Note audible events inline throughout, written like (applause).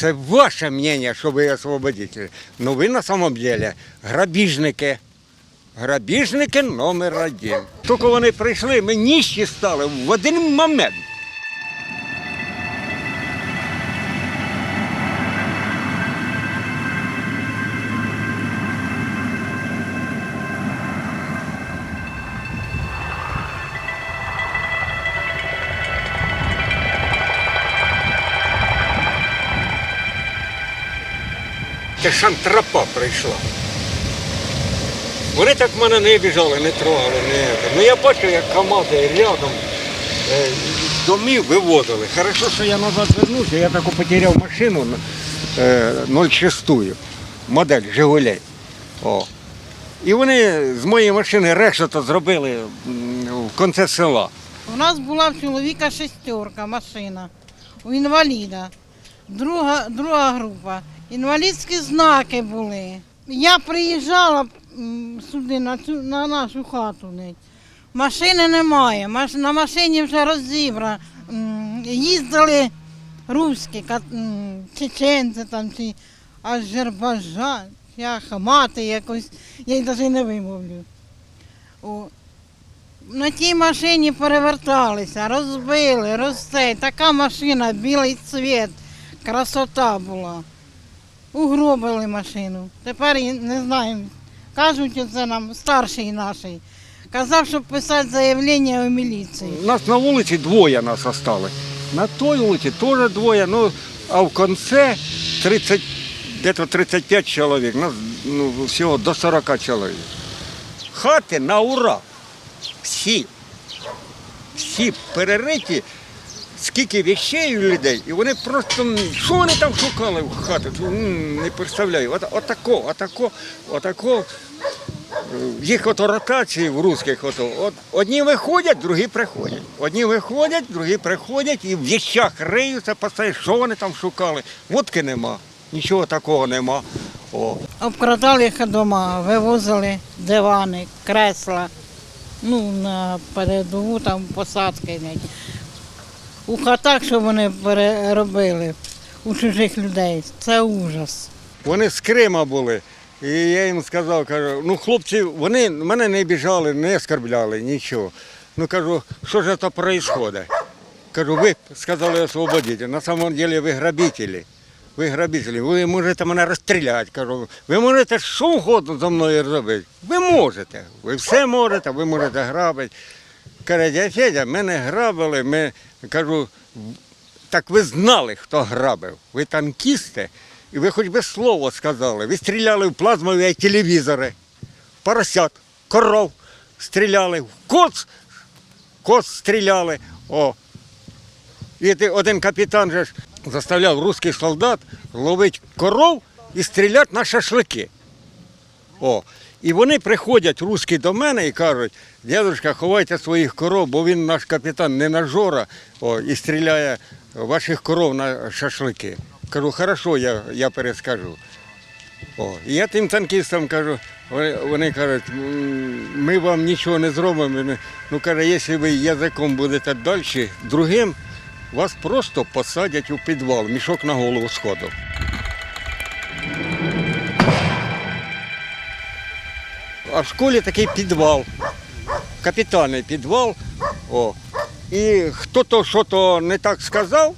це ваше мнение, що ви освободителі. Ну ви на самом деле грабіжники. Грабіжники номер один. Тільки вони прийшли, ми ніщі стали в один момент. Це шантрапа прийшла. Вони так в мене не біжали, не трогали, не. Ну я бачив, як КАМАЗи рядом е, домів вивозили. Хорошо, що я назад вернувся, я таку потеряв машину е, 06, модель Жигулей. О. І вони з моєї машини решето зробили в кінці села. У нас була в чоловіка шестерка машина у інваліда. Друга, друга група. Інвалідські знаки були. Я приїжджала сюди, на, цю, на нашу хату. Машини немає. На машині вже розібрано. Їздили руські, чеченці там, чи Азербайджан, чи Ахмати якось, я їх навіть не вимовлю. О, на тій машині переверталися, розбили, розце. Така машина, білий цвіт, красота була. Угробили машину. Тепер не знаємо. Кажуть, це нам старший наш. Казав, щоб писати заявлення у міліції. У нас на вулиці двоє нас осталось. На той вулиці теж двоє, ну, а в кінці 30, десь 35 чоловік, нас ну, всього до 40 чоловік. Хати на ура. Всі. Всі перериті, скільки вещей у людей, і вони просто, що вони там шукали в хату, не представляю. От, отако, отако, отако. Їх ото ротації в русських, ото, от, одні виходять, другі приходять. Одні виходять, другі приходять і в віщах риються, постають, що вони там шукали. Водки нема, нічого такого нема. О. Обкрадали їх дома, вивозили дивани, кресла, ну, на передову там посадки. У хатах, що вони переробили у чужих людей, це ужас. Вони з Крима були. І я їм сказав, кажу, ну хлопці, вони мене не біжали, не оскорбляли, нічого. Ну кажу, що ж це відбувається? Кажу, ви сказали освободити. На самом деле ви грабителі. Ви грабителі, ви можете мене розстріляти. Кажу, ви можете що угодно за мною зробити. Ви можете, ви все можете, ви можете грабити. Каже, дядя Федя, мене грабили, ми кажу, так ви знали, хто грабив. Ви танкісти, і ви хоч би слово сказали. Ви стріляли в плазмові телевізори, поросят, коров стріляли, в коц, коц стріляли. О. І один капітан же ж заставляв русських солдат ловити коров і стріляти на шашлики. О. І вони приходять русські до мене і кажуть, дядушка, ховайте своїх коров, бо він наш капітан не на жора і стріляє ваших коров на шашлики. Кажу, хорошо, я, я перескажу. О, і я тим танкістам кажу, вони, вони кажуть, ми вам нічого не зробимо. Ну каже, якщо ви язиком будете далі, другим вас просто посадять у підвал, мішок на голову сходу. А в школі такий підвал, капітальний підвал. О. І хто то що то не так сказав,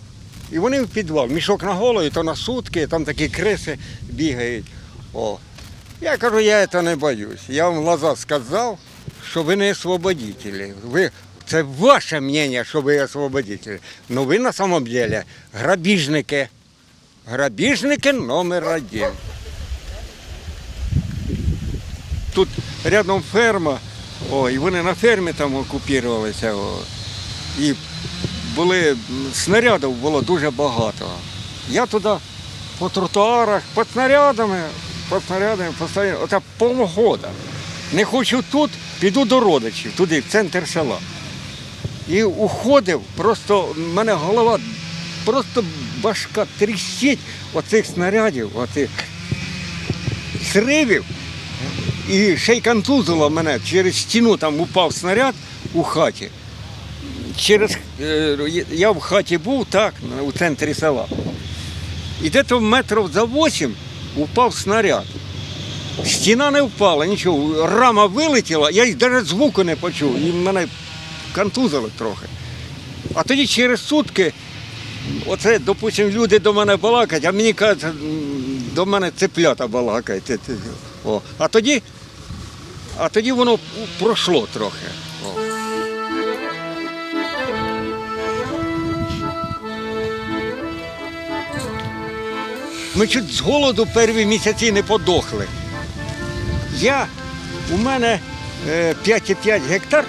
і вони в підвал. Мішок на голову, то на сутки, там такі криси бігають. О. Я кажу, я це не боюсь. Я вам глаза сказав, що ви не освободителі. Ви, це ваше мнение, що ви освободителі. Ну ви на самом деле грабіжники. Грабіжники номер один. Тут рядом ферма, о, і вони на фермі там окупірувалися. О, і були снарядів було дуже багато. Я туди по тротуарах, під снарядами, під снарядами постійно, ота полгода. Не хочу тут, піду до родичів, туди, в центр села. І уходив, просто в мене голова, просто башка тріщить оцих снарядів, оцих зривів. І ще й контузило мене через стіну там упав снаряд у хаті. Через, е, я в хаті був так, у центрі села. І де-то метрів за 8 упав снаряд. Стіна не впала, нічого, рама вилетіла, я й навіть звуку не почув, і мене контузило трохи. А тоді через сутки, оце, допустимо, люди до мене балакають, а мені кажуть, до мене цеплята ти- О. А тоді, а тоді воно пройшло трохи. О. Ми чуть з голоду перші місяці не подохли. Я, у мене е, 5,5 гектар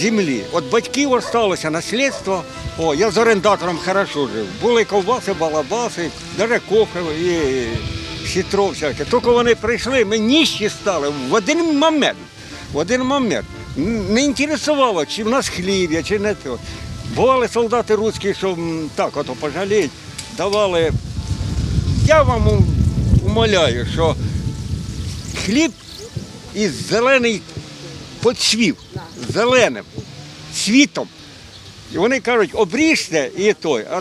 землі. От батьків залишилося наслідство. О, я з орендатором хорошо жив. Були ковбаси, балабаси, навіть кофе і сітро всяке. Тільки вони прийшли, ми ніщі стали в один момент. В один момент. Не інтересувало, чи в нас хліб чи не то. Бували солдати русські, що так ото пожаліють, давали. Я вам умоляю, що хліб із зелений поцвів, зеленим, цвітом. І вони кажуть, обріжте і той. А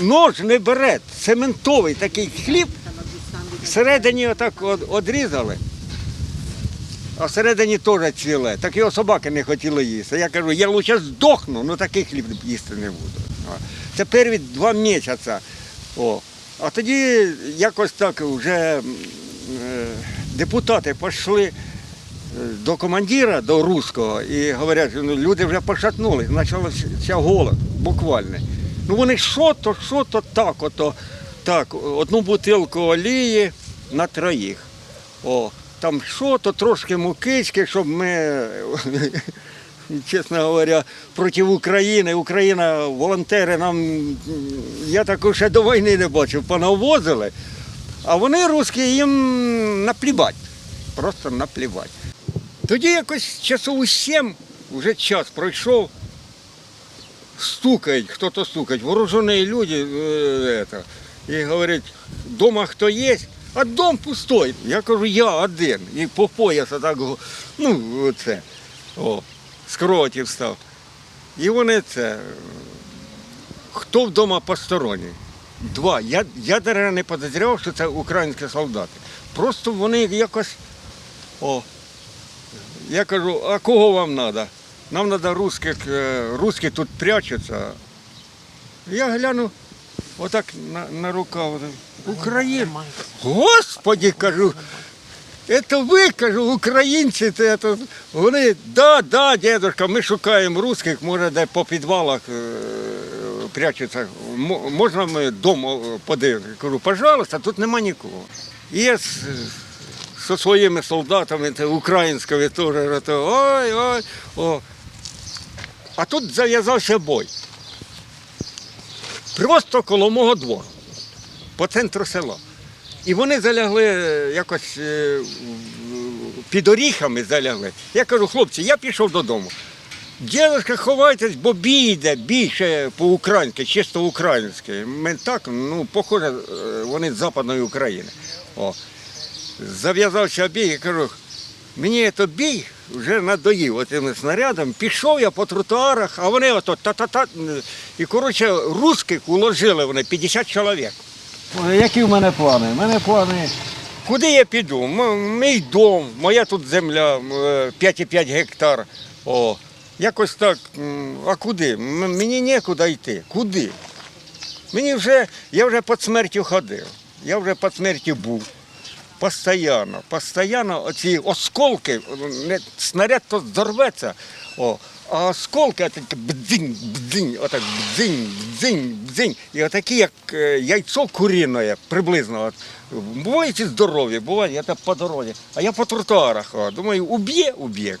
нож не бере, цементовий такий хліб, всередині отак одрізали, а всередині теж цвіле. Так його собаки не хотіли їсти. Я кажу, я лучше здохну, але такий хліб їсти не буду. Це перші два місяці. О. А тоді якось так вже е, депутати пішли до командира, до руського, і говорять, ну, люди вже пошатнули, почався голод, буквально. Ну вони що то, що то так, ото, так, одну бутилку олії на троїх. О, там що то трошки мукички, щоб ми, (laughs) чесно говоря, проти України. Україна, волонтери нам, я такого ще до війни не бачив, понавозили. А вони, русські, їм наплівать. Просто наплівать. Тоді якось часов у сім, вже час пройшов, стукають, хто-то стукає, вооружені люди, е, это, і говорять, дома хто є, а дом пустой. Я кажу, я один. І по пояс так, ну, оце, о, з кроваті встав. І вони це, хто вдома посторонній? Два. Я, я навіть не підозрював, що це українські солдати. Просто вони якось, о, я кажу, а кого вам треба? Нам треба русських, е, русські тут прячуться. Я гляну, отак на, на рукав. Україна. Господі, кажу, це ви, кажу, українці, це, вони, да, да, дедушка, ми шукаємо русських, може, де по підвалах е, прячуться. Можна ми вдома подивитися? Кажу, пожалуйста, тут нема нікого. І я зі своїми солдатами, це українськими теж, ой, ой, о. А тут зав'язався бой. Просто коло мого двору, по центру села. І вони залягли е, якось е, під оріхами залягли. Я кажу, хлопці, я пішов додому. Дідушка, ховайтесь, бо бій йде, бій ще по-українськи, чисто українськи. Ми так, ну, похоже, е, вони з Западної України. О. Зав'язався бій, я кажу, мені це бій вже надоїв отим снарядом. Пішов я по тротуарах, а вони ото та-та-та. І, коротше, русських уложили вони 50 чоловік. Які в мене плани? У мене плани. Куди я піду? М- Мій дом, моя тут земля е, 5,5 гектар. О, якось так. м, А куди? М- Мені нікуди йти. Куди? Мені вже, я вже під смертю ходив. Я вже під смертю був. Постоянно, постоянно оці осколки, не, снаряд то здорветься, о, а осколки такі бдзинь, бдзинь, отак бдзинь, бдзинь, бдзинь. І отакі, як е, яйцо куріне, приблизно. От. Бувають здорові, бувають, я так по дорозі. А я по тротуарах. О, думаю, уб'є, уб'є.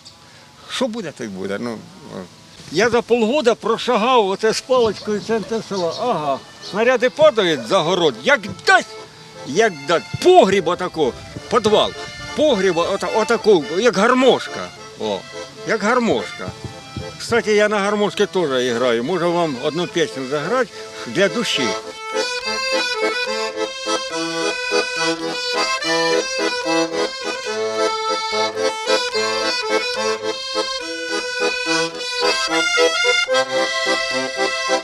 Що буде, то буде. Ну, я за полгода прошагав оце з паличкою центр села. Ага, снаряди падають за город, як дасть як да, погріб отако, підвал, погріб ота, отако, як гармошка. О, як гармошка. Кстати, я на гармошці теж граю. Можу вам одну пісню заграти для душі. Thank you.